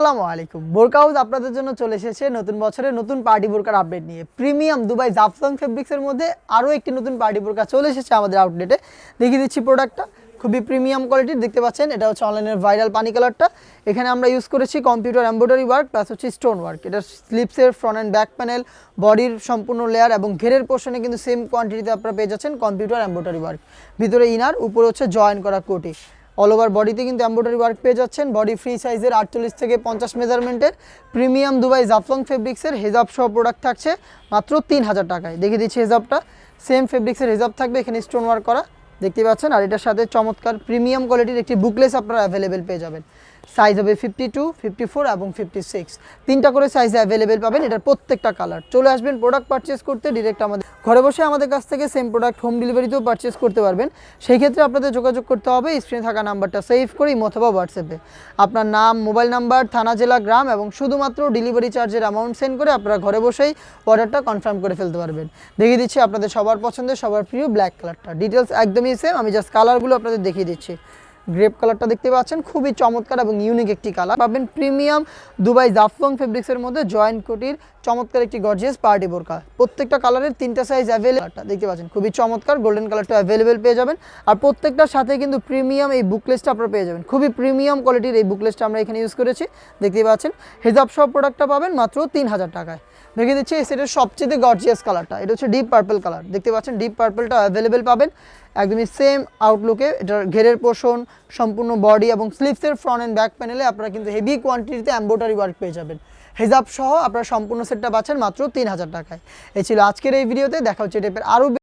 আসসালামু আলাইকুম। বোরকা হাউস আপনাদের জন্য চলে এসেছে নতুন বছরে নতুন পার্টি বোরকার আপডেট নিয়ে। প্রিমিয়াম দুবাই জাফসং ফেব্রিক্সের মধ্যে আরও একটি নতুন পার্টি বোরকা চলে এসেছে আমাদের আউটলেটে দেখিয়ে দিচ্ছি প্রোডাক্টটা খুবই প্রিমিয়াম কোয়ালিটির দেখতে পাচ্ছেন? এটা হচ্ছে অনলাইনের ভাইরাল পানি কালারটা এখানে আমরা ইউজ করেছি কম্পিউটার এমব্রয়ডারি ওয়ার্ক প্লাস হচ্ছে স্টোন ওয়ার্ক এটা স্লিপসের ফ্রন্ট অ্যান্ড ব্যাক প্যানেল বডির সম্পূর্ণ লেয়ার এবং ঘেরের পোর্শনে কিন্তু সেম কোয়ান্টিটিতে আপনারা পেয়ে যাচ্ছেন কম্পিউটার এমব্রয়ডারি ওয়ার্ক ভিতরে ইনার উপরে হচ্ছে জয়েন করা কোটি অল ওভার বডিতে কিন্তু এম্ব্রয়ডারি ওয়ার্ক পেয়ে যাচ্ছেন। বডি ফ্রি সাইজের আটচল্লিশ থেকে পঞ্চাশ মেজারমেন্টের প্রিমিয়াম দুবাই জাফলং ফেব্রিক্সের হেজাব সহ প্রোডাক্ট থাকছে মাত্র তিন হাজার টাকায়। দেখিয়ে দিচ্ছি হেজাবটা সেম ফেব্রিক্সের হেজাব থাকবে, এখানে স্টোন ওয়ার্ক করা। দেখতে পাচ্ছেন, আর এটার সাথে চমৎকার প্রিমিয়াম কোয়ালিটির একটি বুকলেস আপনারা অ্যাভেলেবেল পেয়ে যাবেন। সাইজ হবে ফিফটি টু ফিফটি ফোর এবং ফিফটি সিক্স তিনটা করে সাইজে অ্যাভেলেবেল পাবেন, এটার প্রত্যেকটা কালার চলে আসবেন প্রোডাক্ট পারচেস করতে ডিরেক্ট আমাদের ঘরে বসে আমাদের কাছ থেকে সেম প্রোডাক্ট হোম ডেলিভারিতেও পারচেস করতে পারবেন। সেই ক্ষেত্রে আপনাদের যোগাযোগ করতে হবে স্ক্রিনে থাকা নাম্বারটা সেভ করে অথবা হোয়াটসঅ্যাপে আপনার নাম মোবাইল নাম্বার থানা, জেলা, গ্রাম এবং শুধুমাত্র ডেলিভারি চার্জের অ্যামাউন্ট সেন্ড করে আপনারা ঘরে বসেই অর্ডারটা কনফার্ম করে ফেলতে পারবেন। দেখিয়ে দিচ্ছি আপনাদের সবার পছন্দের, সবার প্রিয় ব্ল্যাক কালারটা ডিটেলস একদমই সেম আমি জাস্ট কালারগুলো আপনাদের দেখিয়ে দিচ্ছি। গ্রেপ কালারটা দেখতে পাচ্ছেন, খুবই চমৎকার এবং ইউনিক একটি কালার পাবেন প্রিমিয়াম দুবাই জাফলং ফেব্রিক্সের মধ্যে জয়েন্ট কোটির চমৎকার একটি গর্জিয়াস পার্টি বোরকা প্রত্যেকটা কালারের তিনটা সাইজ অ্যাভেলেবল দেখতে পাচ্ছেন, খুবই চমৎকার গোল্ডেন কালারটা অ্যাভেলেবেল পেয়ে যাবেন। আর প্রত্যেকটার সাথে কিন্তু প্রিমিয়াম এই বুকলেসটা আপনারা পেয়ে যাবেন। খুবই প্রিমিয়াম কোয়ালিটির এই বুকলেসটা আমরা এখানে ইউজ করেছি, দেখতে পাচ্ছেন। হেজাব সব প্রোডাক্টটা পাবেন মাত্র তিন হাজার টাকায়। দেখে দিচ্ছি এই সেটের সবচেয়ে গর্জিয়াস কালারটা এটা হচ্ছে ডিপ পার্পল কালার দেখতে পাচ্ছেন ডিপ পার্পলটা অ্যাভেলেবেল পাবেন। একদমই সেম আউটলুকে এটার ঘেরের পোষণ সম্পূর্ণ বডি এবং স্লিভসের ফ্রন্ট অ্যান্ড ব্যাক প্যানেলে আপনারা কিন্তু হেভি কোয়ান্টিটিতে অ্যাম্বোটারি ওয়ার্ক পেয়ে যাবেন। হেজাব সহ আপনারা সম্পূর্ণ সেটটা পাচ্ছেন মাত্র তিন হাজার টাকায়। এই ছিল আজকের এই ভিডিওতে দেখা হচ্ছে টাইপের আরও